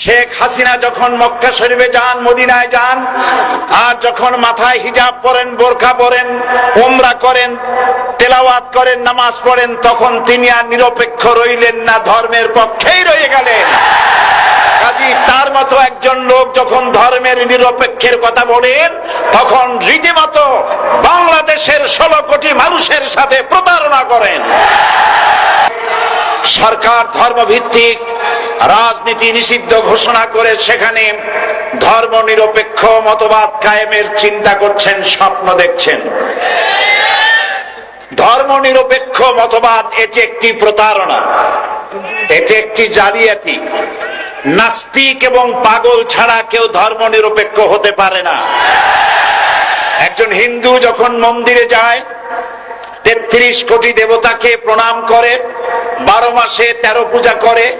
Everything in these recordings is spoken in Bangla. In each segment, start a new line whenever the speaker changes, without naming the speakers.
শেখ হাসিনা যখন মক্কা শরীফে যান, মদিনায় যান, আর যখন মাথায় হিজাব পরেন, বোরখা পরেন ওমরা করেন, তেলাওয়াত করেন, নামাজ পড়েন, তখন তিনি আর নিরপেক্ষ রইলেন না, ধর্মের পক্ষেই রয়ে গেলেন। কাজী, তার মতো একজন লোক যখন ধর্মের নিরপেক্ষের কথা বলেন, তখন রীতিমতো বাংলাদেশের ষোলো কোটি মানুষের সাথে প্রতারণা করেন। সরকার ধর্মভিত্তিক রাজনীতি নিষিদ্ধ ঘোষণা করে সেখানে ধর্ম নিরপেক্ষ মতবাদ কায়েমের চিন্তা করছেন, স্বপ্ন দেখছেন। ধর্ম নিরপেক্ষ মতবাদ, এটি একটি প্রতারণা, এটি একটি জালিয়াতি। নাস্তিক এবং পাগল ছাড়া কেউ ধর্ম নিরপেক্ষ হতে পারে না। একজন হিন্দু যখন মন্দিরে যায় তেত্রিশ কোটি দেবতাকে প্রণাম করে, বারো মাসে তেরো পূজা করে।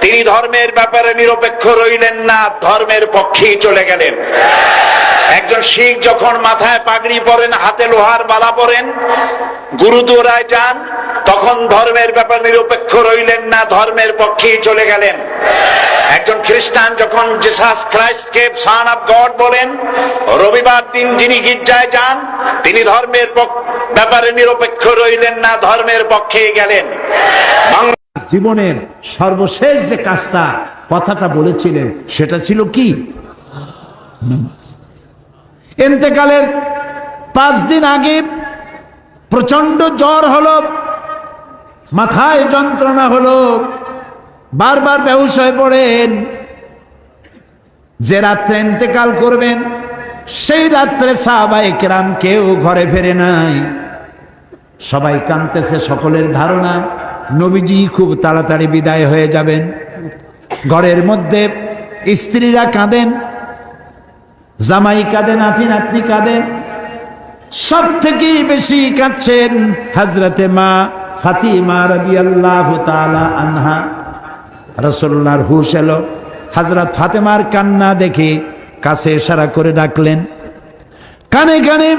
তিনি ধর্মের ব্যাপারে নিরপেক্ষ রইলেন না, ধর্মের পক্ষেই চলে গেলেন। একজন শিখ যখন মাথায় পাগড়ি পরেন, হাতে লোহার বালা পরেন, গুরুদুয়ারায় যান, তখন ধর্মের ব্যাপারে নিরপেক্ষ রইলেন না, ধর্মের পক্ষেই চলে গেলেন। একজন খ্রিস্টান যখন জিসাস খ্রাইস্টকে সান অফ গড বলেন, রবিবার দিন যিনি গির্জায় যান, তিনি ধর্মের পক- ব্যাপারে নিরপেক্ষ রইলেন না, ধর্মের পক্ষে গেলেন।
জীবনের সর্বশেষ যে কাজটা, কথাটা বলেছিলেন, সেটা ছিল কি? এতেকালের পাঁচ দিন আগে প্রচণ্ড জ্বর হলো, মাথায় যন্ত্রণা হলো, বারবার ব্যবসায় পড়েন, যে রাত্রে ইন্তেকাল করবেন সেই রাত্রে সাহাবাই কেরাম কেউ ঘরে ফেরে নাই। সবাই কাঁদতেছে সকলের ধারণা, নবীজি খুব তাড়াতাড়ি বিদায় হয়ে যাবেন। ঘরের মধ্যে স্ত্রীরা কাঁদেন, জামাই কাঁদেন, নাতি নাতনি কাঁদেন। সব থেকে বেশি কাঁদছেন হাজরতে মা ফাতিমা রবি আল্লাহ আনহা। রসোল্লার হুশ এলো। হাজরত ফাতেমার কান্না দেখে কাছে ইশারা করে ডাকলেন, কানে কানে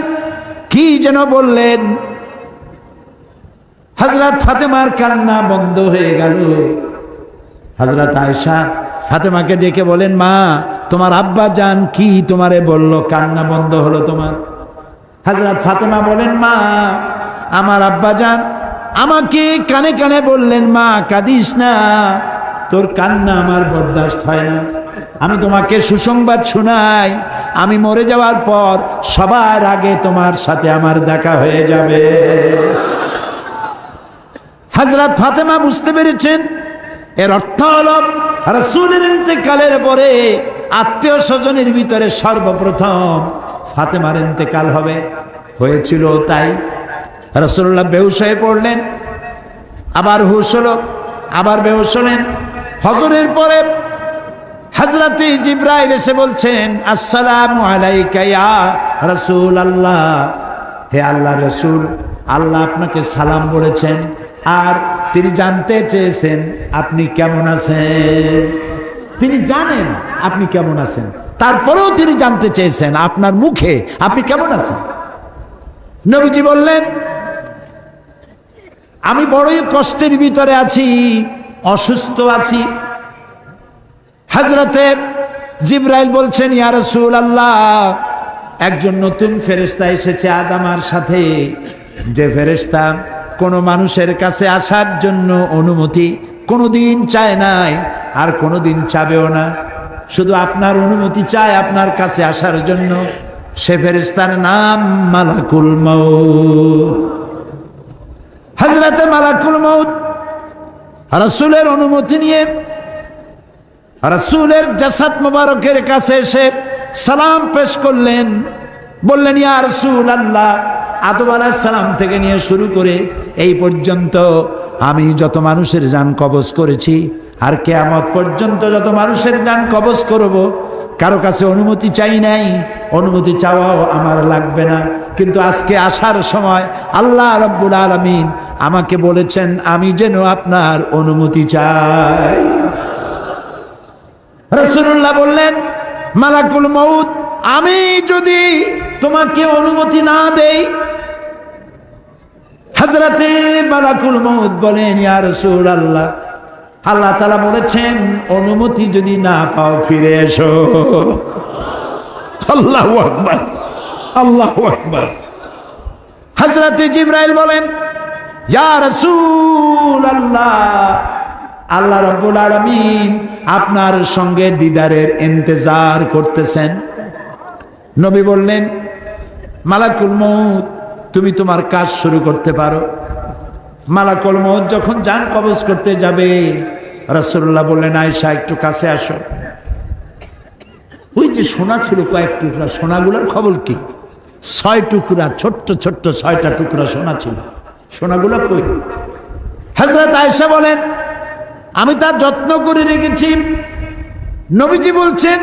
কি যেন বললেন হজরত ফাতেমার কান্না বন্ধ হয়ে গেল। হজরত আয়সা ফাতেমাকে ডেকে বলেন, মা, তোমার আব্বা জান কি তোমারে বলল, কান্না বন্ধ হলো তোমার? হজরত ফাতেমা বলেন, মা, আমার আব্বা জান আমাকে কানে কানে বললেন, মা, কাঁদিস না, তোর কান্না আমার বরদাস্ত হয় না আমি তোমাকে সুসংবাদ শোনাই। আমি মরে যাওয়ার পর সবার আগে তোমার সাথে আমার দেখা হয়ে যাবে। হাজরাত ফাতেমা বুঝতে পেরেছেন? এর অর্থ হল, রসুলের ইন্তেকালের পরে আত্মীয় স্বজনের ভিতরে সর্বপ্রথম ফাতেমার ইন্তেকাল হবে। হয়েছিল তাই রসুল্লাহ বেহুশ হয়ে পড়লেন। আবার হুশ হলো, আবার বেহুশ হলেন। হজরের পরে হজরতে জিব্রাইল এসে বলছেন, আসসালামু আলাইকা ইয়া রাসূল আল্লাহ হে আল্লাহ রসুল, আল্লাহ আপনাকে সালাম বলেছেন, আর তিনি জানতে চেয়েছেন আপনি কেমন আছেন। তিনি জানেন আপনি কেমন আছেন। তারপরেও তিনি জানতে চেয়েছেন আপনার মুখে আপনি কেমন আছেন। নবীজি বললেন, আমি বড়ই কষ্টের ভিতরে আছি, অসুস্থ আছি হাজরতে জিব্রাইল বলছেন, ইয়া রাসূল আল্লাহ একজন নতুন ফেরেশতা এসেছে আজ আমার সাথে। যে ফেরেশতা কোনো মানুষের কাছে আসার জন্য অনুমতি কোনো দিন চায় নাই, আর কোনো দিন চাবেও না। শুধু আপনার অনুমতি চায় আপনার কাছে আসার জন্য। সে ফেরেশতার নাম মালাকুল মউত। হজরতে মালাকুল মউত, রাসূলের অনুমতি নিয়ে রসুলের জাসাদ মুবারকের কাছে এসে সালাম পেশ করলেন। বললেন, ইয়া রসুল আল্লাহ আদম সালাম থেকে নিয়ে শুরু করে এই পর্যন্ত আমি যত মানুষের যান কবজ করেছি, আর কেয়ামত পর্যন্ত যত মানুষের যান কবজ করব, কারও কাছে অনুমতি চাই নাই, অনুমতি চাওয়াও আমার লাগবে না। কিন্তু আজকে আসার সময় আল্লাহ রব্বুল আলমিন আমাকে বলেছেন, আমি যেন আপনার অনুমতি চাই। রসুল্লাহ বললেন, মালাকুল মউত, আমি যদি তোমাকে অনুমতি না দেই হাজরাতে মালাকুল মউত বলেন, ইয়া রসুল আল্লাহ আল্লাহ তালা বলেছেন, অনুমতি যদি না পাও, ফিরে এসো। আল্লাহ আকবার আল্লাহ আকবার। হজরত জিব্রাইল বলেন, ইয়া রাসূল আল্লাহ আল্লাহ রাব্বুল আলামিন আপনার সঙ্গে দিদারের ইন্তজার করতেছেন। নবী বললেন, মালাকুল মউত, তুমি তোমার কাজ শুরু করতে পারো। মালাকুল মউত যখন যান কবজ করতে যাবে, রাসূলুল্লাহ বললেন, আয়েশা, একটু কাছে আসো। ওই যে সোনা ছিল কয়েক টুকরা, সোনাগুলোর খবর কি? ছয় টুকরা, ছোট্ট ছোট্ট ছয়টা টুকরা সোনা ছিল। সোনাগুলো কই? হজরত আয়েশা বলেন আমি তার যত্ন করে রেখেছি। নবীজি বলছেন,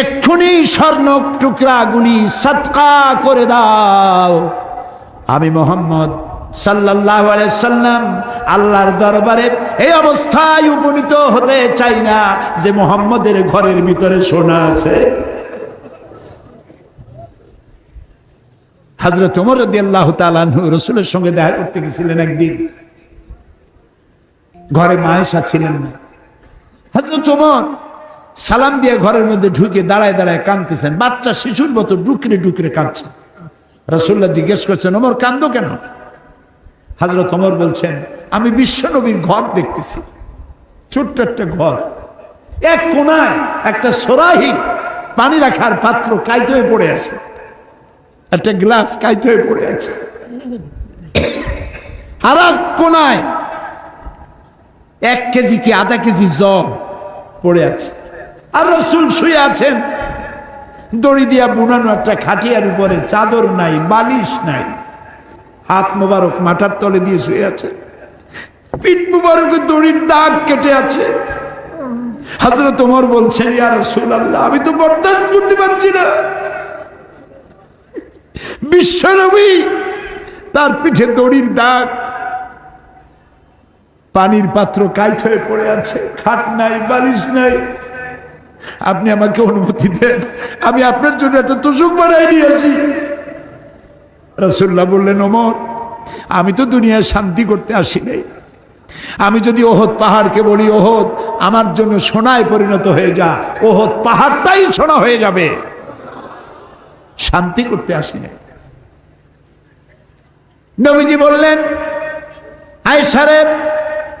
এক্ষুনি স্বর্ণ টুকরাগুলি সৎকা করে দাও। আমি মোহাম্মদ সাল্লাহ সাল্লাম আল্লাহর দরবারে এই অবস্থায় উপনীত হতে চাই না যে মোহাম্মদের ঘরের ভিতরে সোনা আছে। হাজরত ওমর রদি আল্লাহ তালানহু রসুলের সঙ্গে দেখা করতে গেছিলেন একদিন। ঘরে মায়েশা ছিলেন না। হাজরত ওমর সালাম দিয়ে ঘরের মধ্যে ঢুকে দাঁড়ায় দাঁড়ায় কাঁদতেছেন। বাচ্চা শিশুর মতো ডুকরে ডুকরে কাঁদছে। রসুল্লাহ জিজ্ঞেস করছেন, ওমর কান্দো কেন? হাজরত ওমর বলছেন, আমি বিশ্বনবীর ঘর দেখতেছি। ছোট্ট একটা ঘর। এক কোনায় একটা সরাহি পানি রাখার পাত্র কাইতে হয়ে পড়ে আছে। একটা গ্লাস কাইতে হয়ে পড়ে আছে। আর এক কোনায় এক কেজি কি আধা কেজি জব পড়ে আছে। আর রসুল শুয়ে আছেন। দড়ি দিয়া বুনানো একটা খাটিয়ার উপরে, চাদর নাই, বালিশ নাই। হাত মোবারক মাথার তলে দিয়ে শুয়ে আছে। পিঠ মুবারকের দড়ির দাগ কেটে আছে। হাজরত তোমার বলছেন, ইয়া রসুল আল্লাহ আমি তো বরদাস্ত করতে পারছি না। বিশ্বনবী তার পিঠে দড়ির দাগ পানির পাত্র কাইট হয়ে পড়ে আছে, খাট নাই, বালিশ নাই। আপনি আমাকে অনুমতি দেন, আমি আপনার জন্য একটা তোষক বানাই নিয়ে আসি। রসুল্লাহ বললেন, ওমর, আমি তো দুনিয়ায় শান্তি করতে আসি নাই। আমি যদি ওহদ পাহাড়কে বলি, ওহদ, আমার জন্য সোনায় পরিণত হয়ে যা, ওহদ পাহাড়টাই সোনা হয়ে যাবে। শান্তি করতে আসি নাই। নবীজি বললেন, আয় সারেব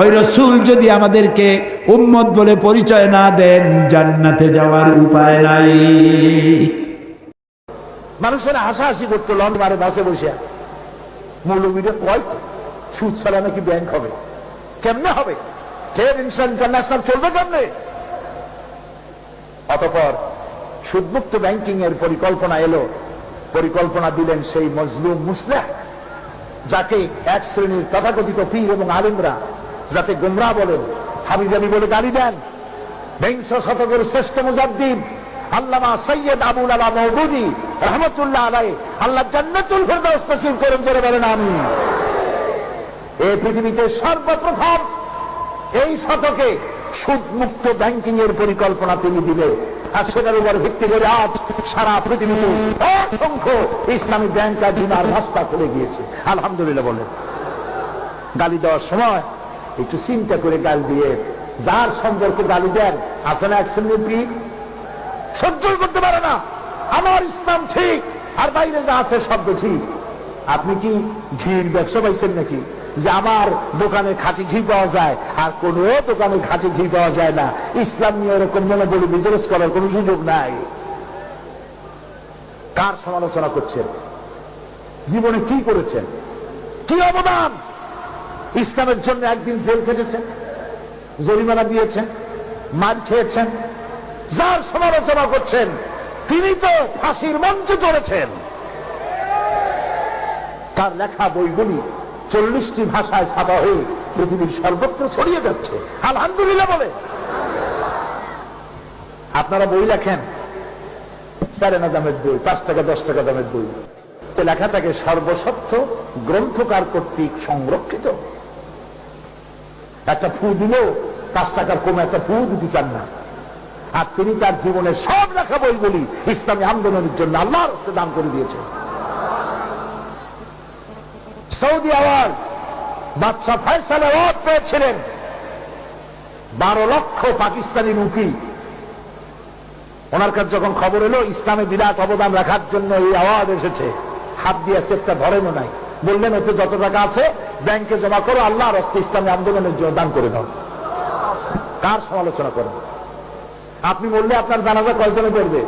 ওই রসুল যদি আমাদেরকে উম্মত বলে পরিচয় না দেন, জান্নাতে যাওয়ার উপায় নাই।
মানুষের হাসাহাসি করতো লন্ড মারে বাসে বসে মৌলবীরা কয় সুদ ছাড়া নাকি ব্যাংক হবে। কেমনে হবে? ইন্টারন্যাশনাল চলবে কেমনে? অতপর সুদমুক্ত ব্যাংকিং এর পরিকল্পনা এলো। পরিকল্পনা দিলেন সেই মজলুম মুসলিম, যাকে এক শ্রেণির তথাকথিত পীর এবং আলিমরা যাতে গুমরা বলেন হাবিজাবি বলে গালি দেন। বিংশ শতকের শ্রেষ্ঠ মুজাদ্দিন আল্লামা সৈয়দ আবুল আলা মৌদুদি রহমতুল্লাহ আলাই আল্লাহ জান্নাতুল ফেরদাউস নসিব করেন, জোরে বলেন আমি এই পৃথিবীতে সর্বপ্রথম এই শতকে সুদমুক্ত ব্যাংকিং এর পরিকল্পনা তিনি দিলে আর সেটার উপর ভিত্তি করে আজ সারা পৃথিবীতে অসংখ্য ইসলামী ব্যাংক আর রাস্তা খুলে গিয়েছে। আলহামদুলিল্লাহ বলেন। গালি দেওয়ার সময় একটু চিন্তা করে গাল দিয়ে, যার সম্পর্কে গালি দেন আসে না এক শ্রেণির পীর। সহ্যই করতে পারে না। আমার ইসলাম ঠিক, আর বাইরে যা আছে শব্দ ঠিক আপনি কি ঘির ব্যবসা পাইছেন নাকি? যে আমার দোকানে খাঁটি ঘি পাওয়া যায়, আর কোনো দোকানে খাঁটি ঘি পাওয়া যায় না। ইসলাম নিয়ে এরকম মনে বলে বিজনেস করার কোনো সুযোগ নাই। কার সমালোচনা করছেন? জীবনে কি করেছেন? কি অবদান? ইসলামের জন্য একদিন জেল খেটেছেন জরিমানা দিয়েছেন, মার খেয়েছেন, যার সমালোচনা করছেন, তিনি তো ফাঁসির মঞ্চে চড়েছেন। তার লেখা বইগুলি চল্লিশটি ভাষায় ছাপা হয়ে পৃথিবীর সর্বত্র ছড়িয়ে যাচ্ছে। আলহামদুলিল্লাহ বলে। আপনারা বই লেখেন? সাড়ে না দামের বই, পাঁচ টাকা, দশ টাকা দামের বই। এ লেখাটাকে সর্বসত্য গ্রন্থকার কর্তৃক সংরক্ষিত। একটা ফু দিলেও পাঁচ টাকার কমে একটা ফু দিতে চান না। আর তিনি তার জীবনের সব লেখা বইগুলি ইসলামী আন্দোলনের জন্য আল্লাহর হস্তে দান করে দিয়েছেন সৌদি আওয়াজ বাদশাহ ফয়সাল অ্যাওয়ার্ড পেয়েছিলেন। বারো লক্ষ পাকিস্তানি মুখী। ওনার কাছে যখন খবর এলো, ইসলামে বিরাট অবদান রাখার জন্য এই আওয়াজ এসেছে। হাত দিয়ে চেপটা ধরেনও নাই। বললেন ওতে যত টাকা আছে ব্যাংকে জমা করো, আল্লাহ রস্তে ইসলামী আন্দোলনের জন্য দান করে দাও। কার সমালোচনা করেন আপনি বললে আপনার জানাজা কয়জনে করবে?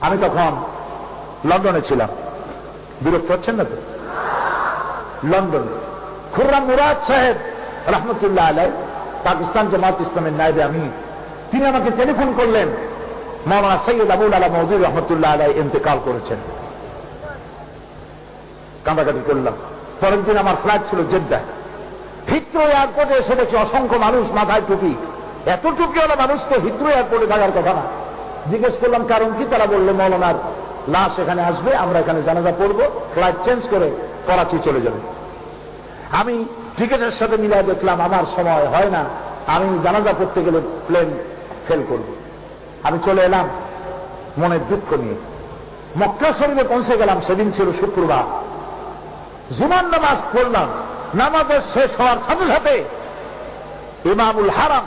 আমি তখন লন্ডনে ছিলাম। বিরক্ত হচ্ছেন না তো? লন্ডনে। খুররাম মুরাদ সাহেব, রহমতুল্লাহ আলাই পাকিস্তান জামাত ইসলামের নাইবে আমি। তিনি আমাকে টেলিফোন করলেন, মৌলানা সৈয়দ আবুল আলা মৌদুর রহমতুল্লাহ আলাই ইন্তেকাল করেছেন। কাঁদাকাটি করলাম। পরের দিন আমার ফ্লাইট ছিল জেদ্দায় হিত্রো এয়ারপোর্টে এসে দেখি অসংখ্য মানুষ মাথায় টুপি। এত টুপিওয়ালা মানুষ তো হিত্রো এয়ারপোর্টে থাকার কথা না। জিজ্ঞেস করলাম, কারণ কি? তারা বলল, মৌলানার লাশ এখানে আসবে, আমরা এখানে জানাজা পড়ব ফ্লাইট চেঞ্জ করে করাচি চলে যাবে। আমি টিকেটের সাথে মিলাই দেখলাম, আমার সময় হয় না, আমি জানাজা পড়তে গেলে প্লেন ফেল করব। আমি চলে এলাম, মনের দুঃখ নিয়ে। মক্কা শরীরে পৌঁছে গেলাম, সেদিন ছিল শুক্রবার। জুমার নামাজ পড়লাম, নামাজের শেষ হওয়ার সাথে সাথে ইমামুল হারাম,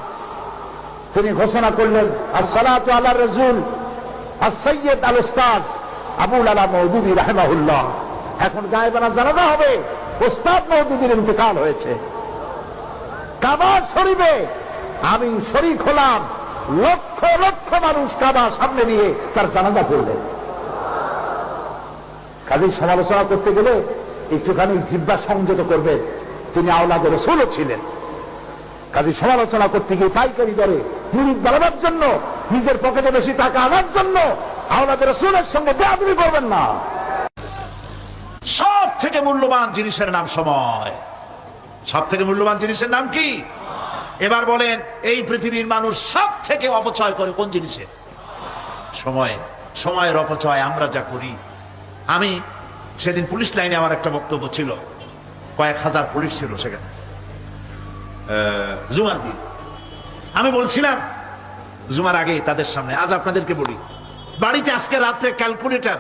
তিনি ঘোষণা করলেন, আসসালাতু আলা রসুল আর সৈয়দ আল আবুল আলা এখন গায়েবানা জানাজা হবে ওস্তাদ মৌদুদির ইন্তেকাল হয়েছে। কাবার শরীফে আমি শরীক হলাম, লক্ষ লক্ষ মানুষ কাবা সামনে নিয়ে তার জানাজা করলেন কাজেই সমালোচনা করতে গেলে একটুখানি জিব্বা সংযত করবে। তিনি আওলাদ রসুলও ছিলেন। কাজে সমালোচনা করতে গিয়ে পাইকারি দরে মুড়ি বাড়াবার জন্য, নিজের পকেটে বেশি টাকা আনার জন্য আওলাদ রসুলের সঙ্গে বেআদবি করবেন না।
সব থেকে মূল্যবান জিনিসের নাম সময়। সব থেকে মূল্যবান জিনিসের নাম কি? এবার বলেন, এই পৃথিবীর মানুষ সব থেকে অপচয় করে কোন জিনিসের সময়। সময়ের অপচয় আমরা যা করি, আমি সেদিন পুলিশ লাইনে আমার একটা বক্তব্য ছিল। কয়েক হাজার পুলিশ ছিল সেখানে। জুমার দিন। আমি বলছিলাম, জুমার আগে তাদের সামনে, আজ আপনাদেরকে বলি, বাড়িতে আজকে রাত্রে ক্যালকুলেটর,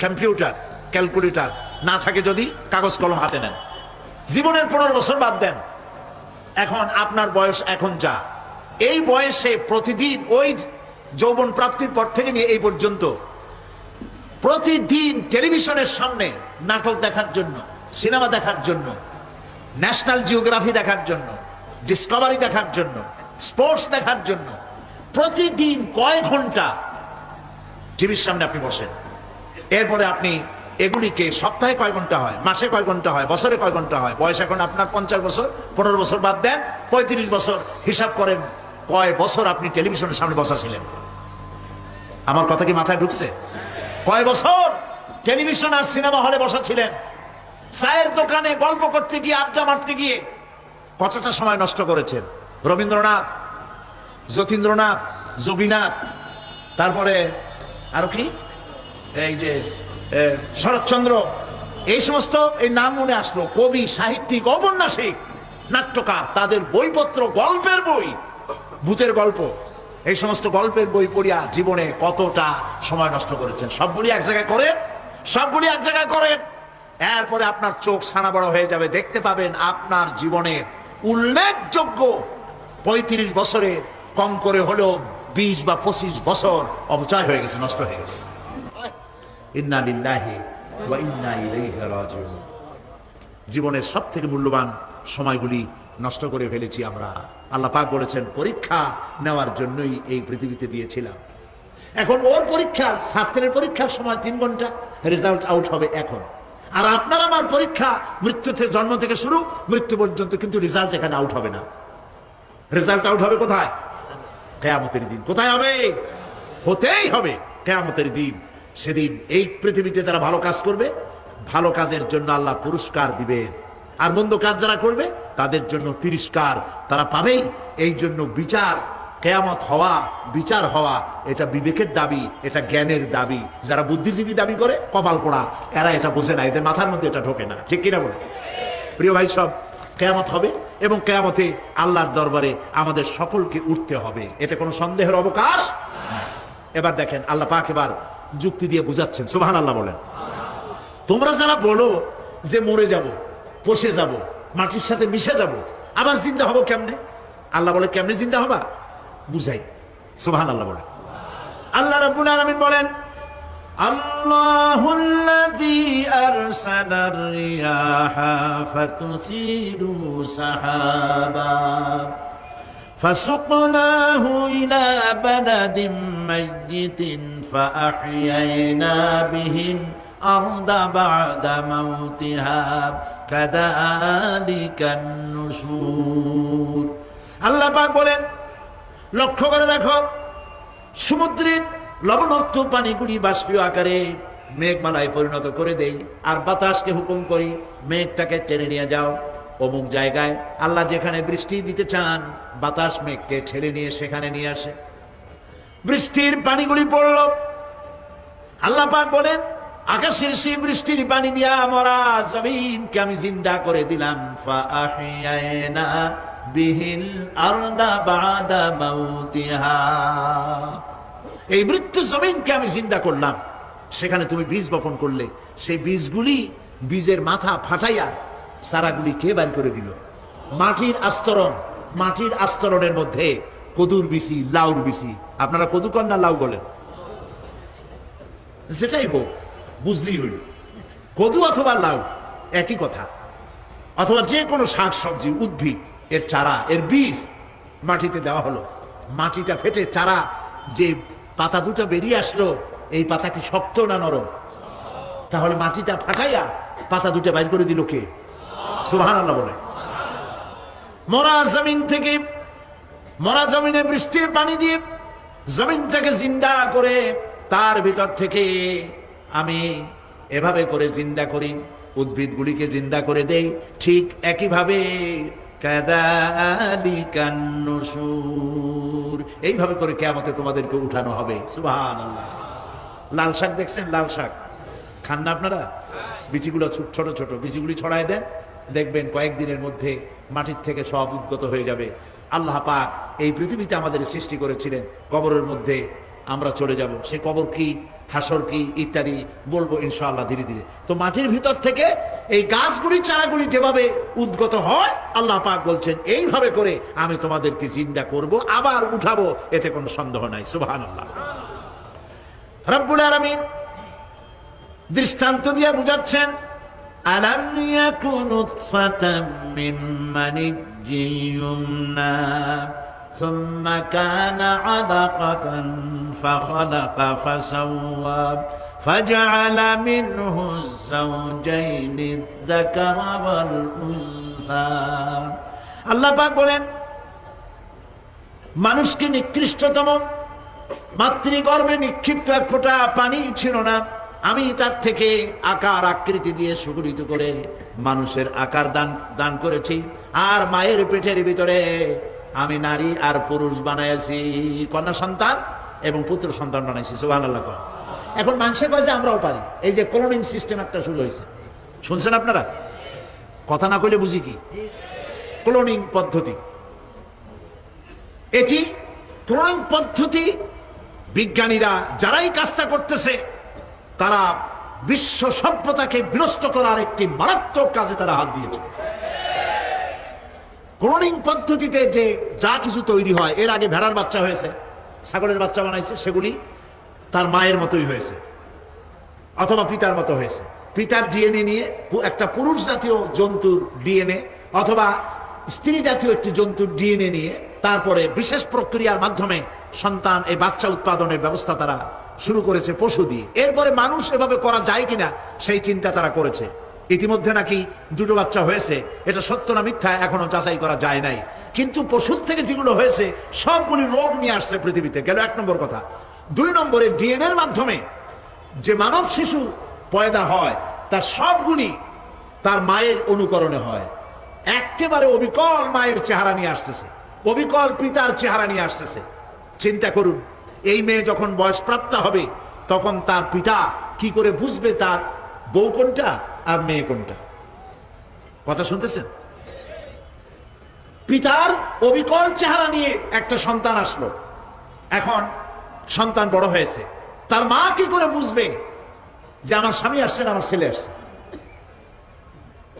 কম্পিউটার, ক্যালকুলেটর না থাকে যদি কাগজ কলম হাতে নেন। জীবনের পনেরো বছর বাদ দেন। এখন আপনার বয়স এখন যা। এই বয়সে প্রতিদিন ওই যৌবন প্রাপ্তির পর থেকে নিয়ে এই পর্যন্ত প্রতিদিন টেলিভিশনের সামনে নাটক দেখার জন্য, সিনেমা দেখার জন্য, ন্যাশনাল জিওগ্রাফি দেখার জন্য, ডিসকভারি দেখার জন্য, স্পোর্টস দেখার জন্য, প্রতিদিন কয় ঘণ্টা টিভির সামনে আপনি বসেন? এরপরে আপনি এগুলিকে সপ্তাহে কয় ঘণ্টা হয়, মাসে কয় ঘণ্টা হয়, বছরে কয় ঘণ্টা হয়? বয়স এখন আপনার পঞ্চাশ বছর, পনেরো বছর বাদ দেন, পঁয়ত্রিশ বছর হিসাব করেন কয় বছর আপনি টেলিভিশনের সামনে বসা ছিলেন? আমার কথা কি মাথায় ঢুকছে? কয় বছর? টেলিভিশন আর সিনেমা হলে বসা ছিলেন চায়ের দোকানে গল্প করতে গিয়ে, আড্ডা মারতে গিয়ে কতটা সময় নষ্ট করেছেন? রবীন্দ্রনাথ, যতীন্দ্রনাথ জবিনাথ তারপরে আরও কি? এই যে শরৎচন্দ্র, এই সমস্ত এই নাম মনে আসলো। কবি, সাহিত্যিক, ঔপন্যাসিক, নাট্যকার, তাদের বইপত্র, গল্পের বই, ভূতের গল্প। এই সমস্ত গল্পের বই পড়িয়া জীবনে কতটা সময় নষ্ট করেছেন? সবগুলি এক জায়গায় করেন সবগুলি এক জায়গায় করেন এরপরে আপনার চোখ সানা বড় হয়ে যাবে। দেখতে পাবেন আপনার জীবনের উল্লেখযোগ্য পঁয়ত্রিশ বছরে কম করে হলেও বিশ বা পঁচিশ বছর অপচয় হয়ে গেছে, নষ্ট হয়ে গেছে। জীবনের সব থেকে মূল্যবান সময়গুলি নষ্ট করে ফেলেছি আমরা। আল্লাহ পাক বলেছেন, পরীক্ষা নেওয়ার জন্যই এই পৃথিবীতে দিয়েছিলাম। এখন ওর পরীক্ষা, ছাত্রের পরীক্ষার সময় তিন ঘণ্টা রেজাল্ট আউট হবে এখন। আর আপনার আমার পরীক্ষা মৃত্যু থেকে জন্ম থেকে শুরু, মৃত্যু পর্যন্ত কিন্তু রেজাল্ট এখানে আউট হবে না। রেজাল্ট আউট হবে কোথায়? কেয়ামতের দিন। কোথায় হবে? হতেই হবে কেয়ামতের দিন। সেদিন এই পৃথিবীতে যারা ভালো কাজ করবে, ভালো কাজের জন্য আল্লাহ পুরস্কার দিবেন। আর মন্দ কাজ যারা করবে তাদের জন্য তিরস্কার তারা পাবেই। এই জন্য বিচার, কেয়ামত হওয়া, বিচার হওয়া, এটা বিবেকের দাবি, এটা জ্ঞানের দাবি। যারা বুদ্ধিজীবী দাবি করে, কপাল পোড়া। এরা এটা বোঝে না, এদের মাথার মধ্যে এটা ঢোকে না। ঠিক কিনা বলে প্রিয় ভাই সব, কেয়ামত হবে এবং কেয়ামতে আল্লাহর দরবারে আমাদের সকলকে উঠতে হবে। এতে কোনো সন্দেহের অবকাশ এবার দেখেন, আল্লাহ পাক এবার যুক্তি দিয়ে বুঝাচ্ছেন। সুবহান আল্লাহ বলেন। তোমরা যারা বলো যে মরে যাব পচে যাব মাটির সাথে মিশে যাব আবার জিন্দা হব কেমনে আল্লাহ বলে কেমনে জিন্দা হবা বুঝাই সুবহান আল্লাহ বলেন আল্লাহ রাব্বুল আলামিন বলেন
الله الذي أرسل الرياح فتثير سحابا فسقناه إلى بلد ميت فأحيينا به الأرض بعد موتها كذلك النشور
আল্লাহ পাক বলেন, লক্ষ্য করে দেখো, সমুদ্রের লবণাক্ত পানিগুলি বাষ্পীয় আকারে মেঘমালায় পরিণত করে দেই, আর বাতাসকে হুকুম করি, মেঘটাকে টেনে নিয়ে যাও। অমুক জায়গায় আল্লাহ যেখানে বৃষ্টি দিতে চান, বাতাস মেঘকে ঠেলে নিয়ে সেখানে নিয়ে আসে। বৃষ্টির পানিগুলি পড়ল। আল্লাহ পাক বলেন আকাশের সেই বৃষ্টির পানি দিয়া মরা জমিনকে আমি জিন্দা করে দিলাম। বিহিল এই মৃত্যু জমিনকে আমি জিন্দা করলাম। সেখানে তুমি বীজ বপন করলে। সেই বীজগুলি বীজের মাথা ফাটাইয়া সারাগুলি কে বার করে দিল? মাটির আস্তরণ, মাটির আস্তরণের মধ্যে কদুর বিসি লাউর বিসি আপনারা কদু কন্যা লাউ বলেন। যেটাই হোক বুঝলেই হইল কদু অথবা লাউ, একই কথা। অথবা যে কোনো শাক সবজি উদ্ভিদ, এর চারা, এর বীজ মাটিতে দেওয়া হলো। মাটিটা ফেটে চারা, যে পাতা দুটো বেরিয়ে আসলো, এই পাতা কি শক্ত না নরম? তাহলে মাটিটা ফাটাইয়া পাতা দুটো বাইর করে দিল কে? আল্লাহ বলে। মরা জমিন থেকে, মরা জমিনে বৃষ্টির পানি দিয়ে জমিনটাকে জিন্দা করে তার ভিতর থেকে আমি এভাবে করে জিন্দা করি, উদ্ভিদগুলিকে জিন্দা করে দেই, ঠিক একইভাবে। এইভাবে করে কেমতে তোমাদেরকে উঠানো হবে। আল্লাহ লাল শাক দেখছেন? লাল শাক। খান না আপনারা? বিচিগুলো ছোট ছোট ছোট। বিচিগুলি ছড়ায় দেন। দেখবেন কয়েকদিনের মধ্যে মাটির থেকে সব উদ্গত হয়ে যাবে। আল্লাহ পাক এই পৃথিবীতে আমাদের সৃষ্টি করেছিলেন। কবরের মধ্যে আমরা চলে যাব। সে কবর কি? হাসর কি ইত্যাদি বলব ইনশাল্লাহ ধীরে ধীরে। তো মাটির ভিতর থেকে এই গাছগুলি, চারাগুলি যেভাবে উদ্গত হয়, আল্লাহ পাক বলছেন, এইভাবে করে আমি তোমাদেরকে জিন্দা করব, আবার উঠাবো, এতে কোনো সন্দেহ নাই। সুহান আল্লাহ রব্বুল আলমিন দৃষ্টান্ত দিয়ে বুঝাচ্ছেন
আলামিয়া কোন উৎফাতাম ثم كان علقة فخلق فسوى فجعل منه الزوجين الذكر والأنثى
আল্লাহ পাক বলেন মানুষকে নিকৃষ্টতম মাতৃগর্ভে নিক্ষিপ্ত এক ফোঁটা পানি ছিল না আমি তার থেকে আকার আকৃতি দিয়ে সুগঠিত করে মানুষের আকার দান দান করেছি আর মায়ের পেটের ভিতরে আমি নারী আর পুরুষ বানাইছি, কন্যা সন্তান এবং পুত্র সন্তান বানাইছি সুবাহ এখন মানুষের কাছে আমরাও পারি। এই যে ক্লোনিং সিস্টেম একটা শুরু হয়েছে। শুনছেন আপনারা? কথা না কইলে বুঝি কি? ক্লোনিং পদ্ধতি। এটি ক্লোনিং পদ্ধতি বিজ্ঞানীরা যারাই কাজটা করতেছে, তারা বিশ্ব সভ্যতাকে বিনষ্ট করার একটি মারাত্মক কাজে তারা হাত দিয়েছে। ক্লোনিং পদ্ধতিতে যে যা কিছু তৈরি হয়, এর আগে ভেড়ার বাচ্চা হয়েছে, ছাগলের বাচ্চা বানাইছে, সেগুলি তার মায়ের মতোই হয়েছে, অথবা পিতার মতো হয়েছে। পিতার ডিএনএ নিয়ে একটা পুরুষ জাতীয় জন্তুর ডিএনএ, অথবা স্ত্রী জাতীয় একটি জন্তুর ডিএনএ নিয়ে তারপরে বিশেষ প্রক্রিয়ার মাধ্যমে সন্তান এই বাচ্চা উৎপাদনের ব্যবস্থা তারা শুরু করেছে পশু দিয়ে। এরপরে মানুষ এভাবে করা যায় কিনা, সেই চিন্তা তারা করেছে। ইতিমধ্যে নাকি দুটো বাচ্চা হয়েছে। এটা সত্য না মিথ্যা এখনও যাচাই করা যায় নাই। কিন্তু পশুর থেকে যেগুলো হয়েছে, সবগুলি রোগ নিয়ে আসছে পৃথিবীতে। গেল এক নম্বর কথা। দুই নম্বরে ডিএনএর মাধ্যমে যে মানব শিশু পয়দা হয়, তার সবগুলি তার মায়ের অনুকরণে হয়। একেবারে অবিকল মায়ের চেহারা নিয়ে আসতেছে। অবিকল পিতার চেহারা নিয়ে আসতেছে। চিন্তা করুন, এই মেয়ে যখন বয়সপ্রাপ্ত হবে, তখন তার পিতা কি করে বুঝবে তার বউ কোনটা আর মেয়ে কোনটা? কথা শুনতেছেন? পিতার অবিকল চেহারা নিয়ে একটা সন্তান আসলো। এখন সন্তান বড় হয়েছে। তার মা কি করে বুঝবে যে আমার স্বামী আসছেন আমার ছেলে আসছে?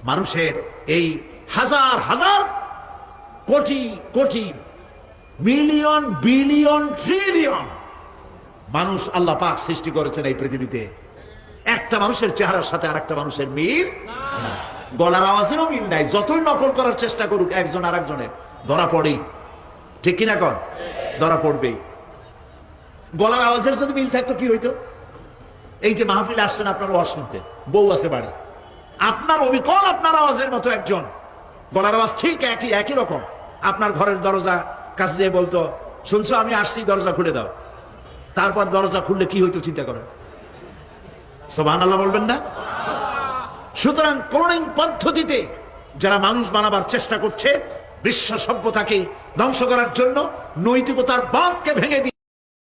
মানুষের এই হাজার হাজার, crore crore, million, billion, trillion মানুষ আল্লাহ পাক সৃষ্টি করেছেন এই পৃথিবীতে। একটা মানুষের চেহারার সাথে আরেকটা মানুষের মিল গলার আওয়াজেরও মিল নাই। যতই নকল করার চেষ্টা করুক একজন আর একজনের ধরা পড়েই। ঠিক কিনা কর ধরা পড়বেই। গলার আওয়াজের যদি মিল থাকতো, কি হইতো? এই যে মাহফিলে আসছেন আপনার ওয়াজ শুনতে বউ আছে বাড়ি। আপনার অবিকল আপনার আওয়াজের মতো একজন। গলার আওয়াজ ঠিক একই একই রকম। আপনার ঘরের দরজা কাছে যেয়ে বলতো, শুনছো, আমি আসছি, দরজা খুলে দাও। তারপর দরজা খুললে কি হইতো, চিন্তা করেন। সোবান আল্লাহ বলবেন না? সুতরাং ক্লোনিং পদ্ধতিতে যারা মানুষ বানাবার চেষ্টা করছে, বিশ্ব সভ্যতাকে ধ্বংস করার জন্য নৈতিকতার বাঁধকে ভেঙে দিয়ে